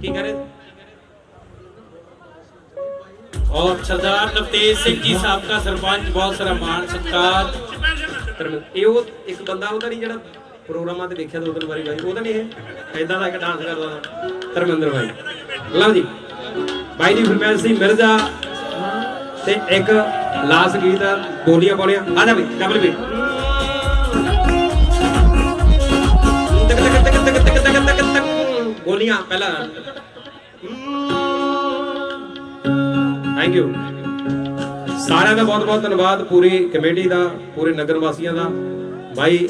ਕੀ ਕਰੇ ਔਰ ਸਰਦਾਰ ਨਵਤੇਜ ਸਿੰਘ ਜੀ ਸਾਬਕਾ ਸਰਪੰਚ, ਬਹੁਤ ਸਾਰਾ ਮਾਣ, ਸਤਿਕਾਰ। ਇਹ ਉਹ ਇੱਕ ਬੰਦਾ ਉਹਦਾ ਨਹੀਂ ਜਿਹੜਾ ਪ੍ਰੋਗਰਾਮਾਂ ਤੇ ਦੇਖਿਆ ਦੋ ਤਿੰਨ ਵਾਰੀ ਬਾਈ, ਉਹਦਾ ਨਹੀਂ ਇਹ। ਐਦਾਂ ਦਾ ਇੱਕ ਡਾਂਸ ਕਰਦਾ ਧਰਮਿੰਦਰ ਬਾਈ। ਲਓ ਜੀ। ਬਾਈ ਦੀ ਫਰਮਾਇਸ਼ ਸੀ ਮਿਰਜ਼ਾ ਤੇ ਇੱਕ ਲਾਸ ਗੀਤ ਬੋਲੀਆਂ ਬੋਲੀਆਂ ਆ ਜਾ ਬਈ ਡਬਲ ਬੀ ਤਕ ਪਹਿਲਾਂ। ਥੈਂਕ ਯੂ ਸਾਰਿਆਂ ਦਾ ਬਹੁਤ ਬਹੁਤ ਧੰਨਵਾਦ ਪੂਰੀ ਕਮੇਟੀ ਦਾ, ਪੂਰੇ ਨਗਰ ਵਾਸੀਆਂ ਦਾ। ਭਾਈ